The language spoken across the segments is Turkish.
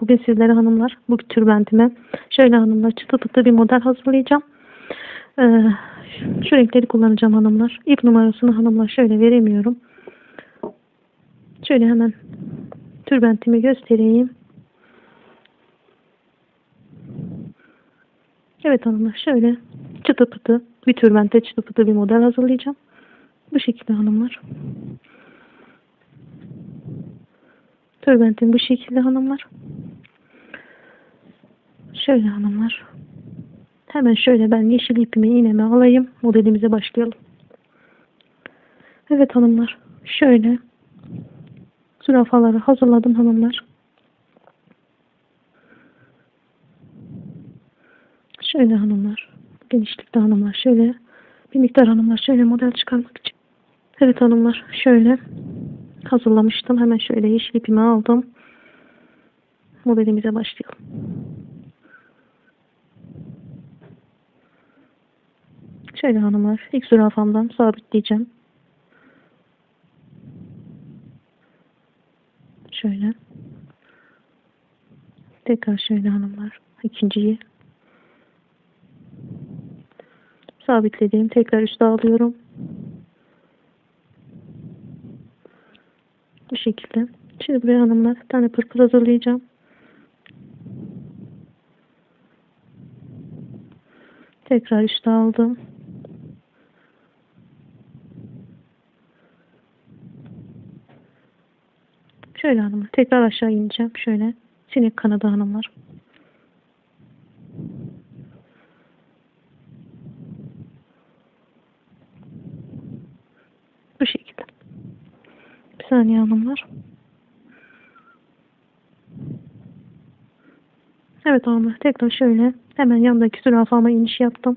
bugün sizlere hanımlar bu türbentime şöyle hanımlar çıtı pıtı bir model hazırlayacağım. Ee, şu renkleri kullanacağım hanımlar. İp numarasını hanımlar şöyle veremiyorum. Şöyle hemen türbentimi göstereyim. Evet hanımlar şöyle çıtı pıtı bir türbente çıtı pıtı bir model hazırlayacağım. Bu şekilde hanımlar. Tülbentim bu şekilde hanımlar. Şöyle hanımlar. Hemen şöyle ben yeşil ipimi iğneme alayım. Modelimize başlayalım. Evet hanımlar. Şöyle zürafaları hazırladım hanımlar. Şöyle hanımlar. Genişlikte hanımlar. Şöyle bir miktar hanımlar. Şöyle model çıkarmak için. Evet hanımlar. Şöyle hazırlamıştım. Hemen şöyle yeşil ipimi aldım. Modelimize başlayalım. Şöyle hanımlar. ilk zürafamdan sabitleyeceğim. Şöyle. Tekrar şöyle hanımlar. ikinciyi sabitlediğim tekrar üste alıyorum. Bu şekilde. Şimdi buraya hanımlar bir tane pırpır hazırlayacağım. Tekrar üste aldım. Şöyle hanımlar. Tekrar aşağı ineceğim. Şöyle. Sinek kanadı hanımlar. Bu şekilde. Bir saniye hanımlar. Evet hanımlar. Tekrar şöyle. Hemen yandaki zürafama iniş yaptım.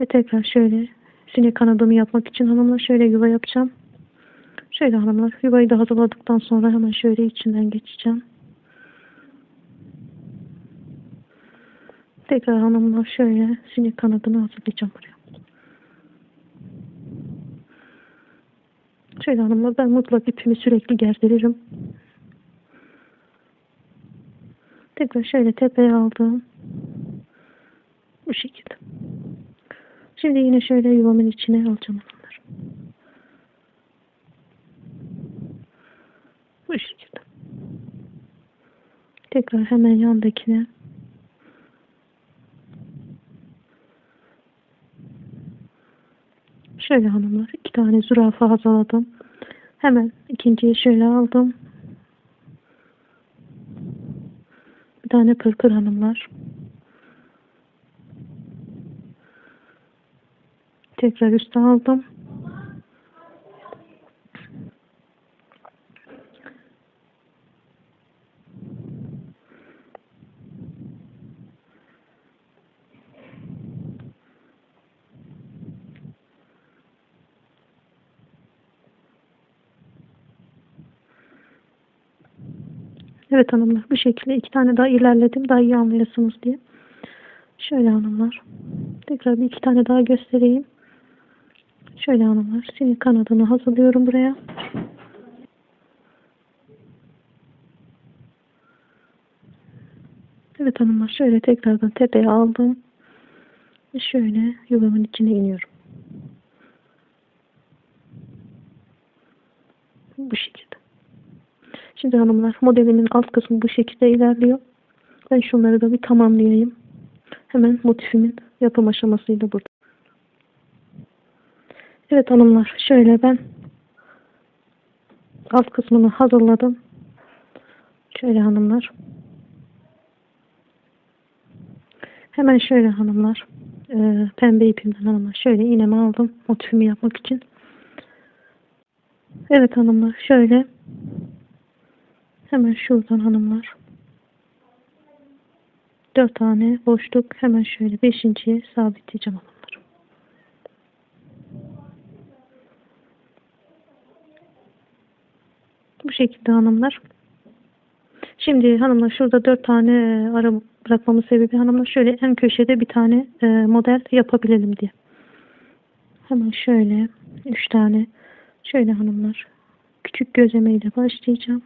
Ve tekrar şöyle sinek kanadımı yapmak için hanımlar şöyle yuva yapacağım. Şöyle hanımlar yuvayı da hazırladıktan sonra hemen şöyle içinden geçeceğim. Tekrar hanımlar şöyle sinek kanadını hazırlayacağım buraya. Şöyle hanımlar ben mutlak ipimi sürekli gerdiririm. Tekrar şöyle tepeye aldım. Bu şekilde. Şimdi yine şöyle yuvamın içine alacağım hanımlar. Bu şekilde. Tekrar hemen yandakine Şöyle hanımlar iki tane zürafa hazırladım. Hemen ikinciyi şöyle aldım. Bir tane pırpır hanımlar. Tekrar üste aldım. Evet hanımlar bu şekilde iki tane daha ilerledim daha iyi anlayasınız diye. Şöyle hanımlar. Tekrar bir iki tane daha göstereyim. Şöyle hanımlar. Sinek kanadını hazırlıyorum buraya. Evet hanımlar şöyle tekrardan tepeye aldım. Şöyle yuvamın içine iniyorum. Bu şekilde. Şimdi hanımlar modelimin alt kısmı bu şekilde ilerliyor. Ben şunları da bir tamamlayayım. Hemen motifimin yapım aşamasıyla burada. Evet hanımlar şöyle ben alt kısmını hazırladım. Şöyle hanımlar. Hemen şöyle hanımlar. E, pembe ipimden hanımlar. Şöyle iğnemi aldım motifimi yapmak için. Evet hanımlar şöyle Hemen şuradan hanımlar. Dört tane boşluk hemen şöyle beşinciye sabitleyeceğim hanımlar. Bu şekilde hanımlar. Şimdi hanımlar şurada dört tane e, ara bırakmamın sebebi hanımlar şöyle en köşede bir tane e, model yapabilelim diye. Hemen şöyle üç tane şöyle hanımlar küçük gözlemeyle başlayacağım.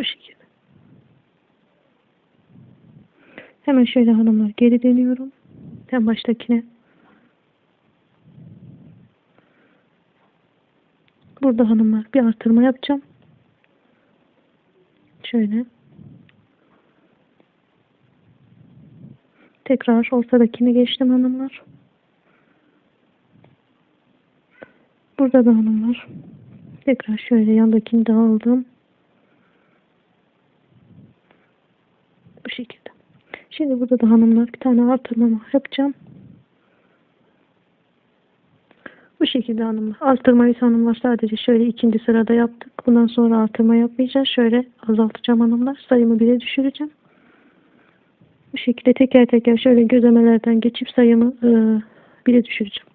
Bu şekilde. Hemen şöyle hanımlar geri dönüyorum. En baştakine. Burada hanımlar bir artırma yapacağım. Şöyle. Tekrar ortadakini geçtim hanımlar. Burada da hanımlar. Tekrar şöyle yandakini de aldım. Bu şekilde. Şimdi burada da hanımlar bir tane artırmama yapacağım. Bu şekilde hanımlar. Artırmayı hanımlar sadece şöyle ikinci sırada yaptık. Bundan sonra artırma yapmayacağız. Şöyle azaltacağım hanımlar. Sayımı bire düşüreceğim. Bu şekilde teker teker şöyle gözemelerden geçip sayımı e, bire düşüreceğim.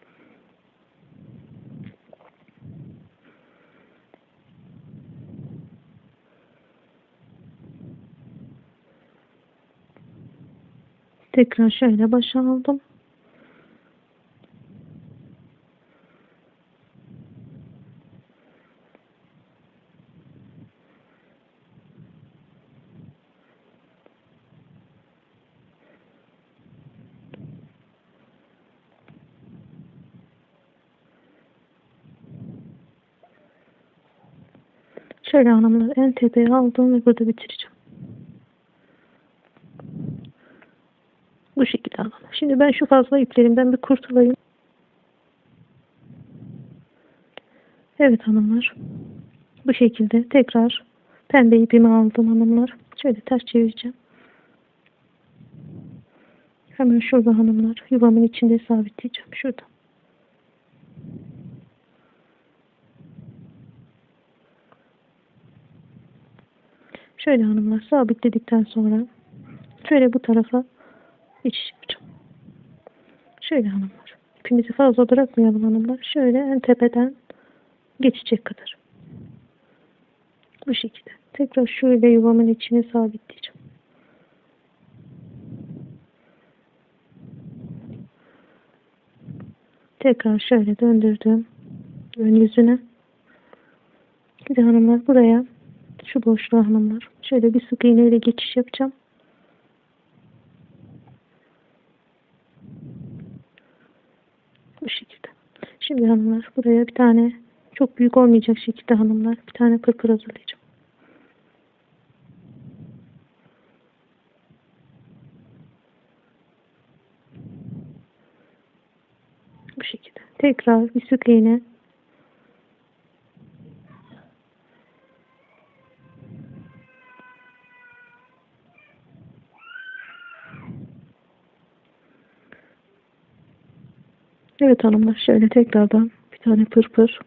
Tekrar şöyle başa aldım. Şöyle hanımlar en tepeye aldım ve burada bitireceğim. Bu şekilde hanımlar. Şimdi ben şu fazla iplerimden bir kurtulayım. Evet hanımlar. Bu şekilde tekrar pembe ipimi aldım hanımlar. Şöyle ters çevireceğim. Hemen şurada hanımlar. Yuvamın içinde sabitleyeceğim. Şurada. Şöyle hanımlar sabitledikten sonra şöyle bu tarafa geçiş yapacağım. Şöyle hanımlar. İpimizi fazla bırakmayalım hanımlar. Şöyle en tepeden geçecek kadar. Bu şekilde. Tekrar şöyle yuvamın içine sabitleyeceğim. Tekrar şöyle döndürdüm. Ön yüzüne. Şimdi hanımlar buraya şu boşluğa hanımlar. Şöyle bir sık iğneyle geçiş yapacağım. Bu şekilde. Şimdi hanımlar buraya bir tane çok büyük olmayacak şekilde hanımlar bir tane pırpır hazırlayacağım. Bu şekilde. Tekrar bir sık iğne Evet hanımlar şöyle tekrardan bir tane pırpır.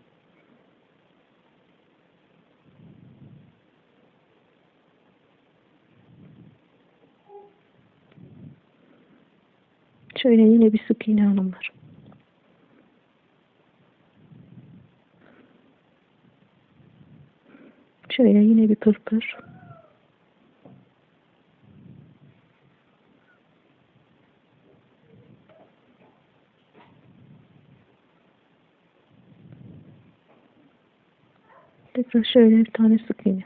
Şöyle yine bir sık iğne hanımlar. Şöyle yine bir pırpır. Tekrar şöyle bir tane sık iğne.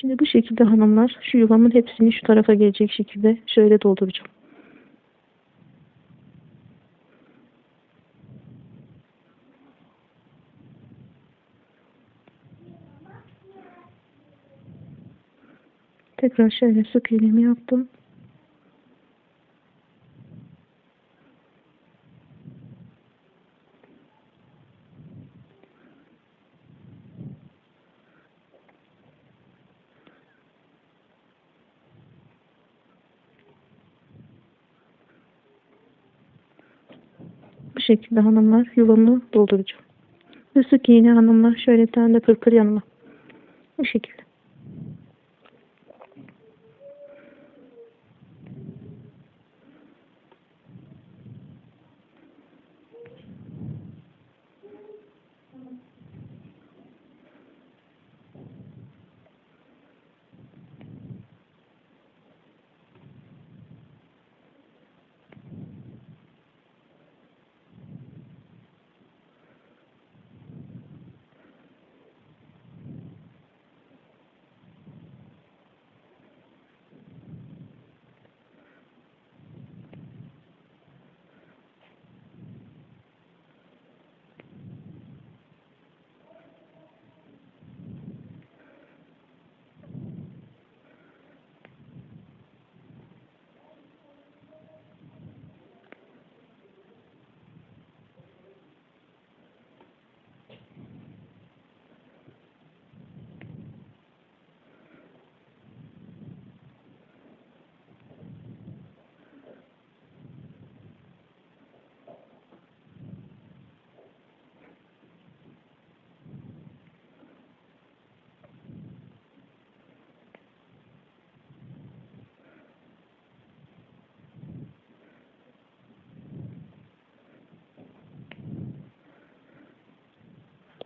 Şimdi bu şekilde hanımlar şu yuvamın hepsini şu tarafa gelecek şekilde şöyle dolduracağım. Tekrar şöyle sık iğnemi yaptım. Bu şekilde hanımlar yuvamı dolduracağım. Sık iğne hanımlar şöyle bir tane de pırpır yanıma. Bu şekilde.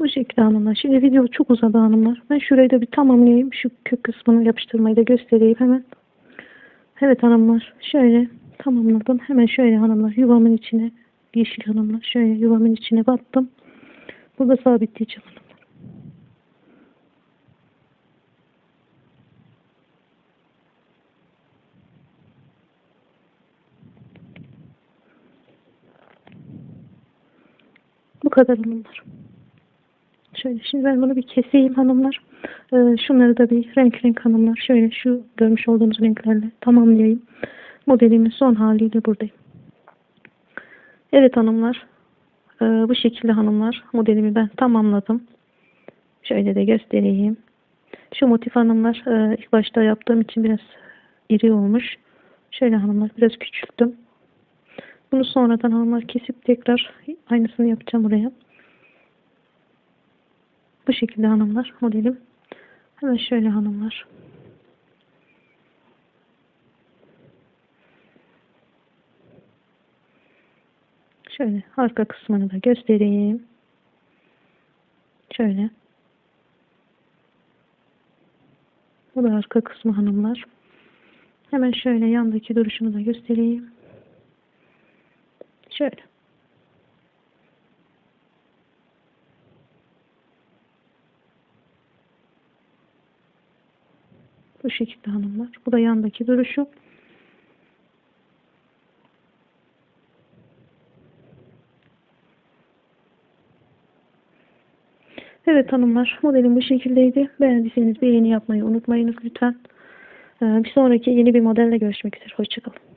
Şekilde hanımlar. Şimdi video çok uzadı hanımlar. Ben şurayı da bir tamamlayayım. Şu kök kısmını yapıştırmayı da göstereyim hemen. Evet hanımlar. Şöyle tamamladım. Hemen şöyle hanımlar. Yuvamın içine yeşil hanımlar. Şöyle yuvamın içine battım. Burada sabitleyeceğim hanımlar. Bu kadar hanımlar. Şöyle şimdi ben bunu bir keseyim hanımlar. Ee, şunları da bir renk renk hanımlar. Şöyle şu görmüş olduğunuz renklerle tamamlayayım. Modelimin son haliyle buradayım. Evet hanımlar. Ee, bu şekilde hanımlar. Modelimi ben tamamladım. Şöyle de göstereyim. Şu motif hanımlar e, ilk başta yaptığım için biraz iri olmuş. Şöyle hanımlar biraz küçülttüm. Bunu sonradan hanımlar kesip tekrar aynısını yapacağım buraya. Bu şekilde hanımlar modelim. Hemen şöyle hanımlar. Şöyle arka kısmını da göstereyim. Şöyle. Bu da arka kısmı hanımlar. Hemen şöyle yandaki duruşunu da göstereyim. Şöyle. Bu şekilde hanımlar. Bu da yandaki duruşu. Evet hanımlar modelim bu şekildeydi. Beğendiyseniz beğeni yapmayı unutmayınız lütfen. Ee, Bir sonraki yeni bir modelle görüşmek üzere. Hoşçakalın.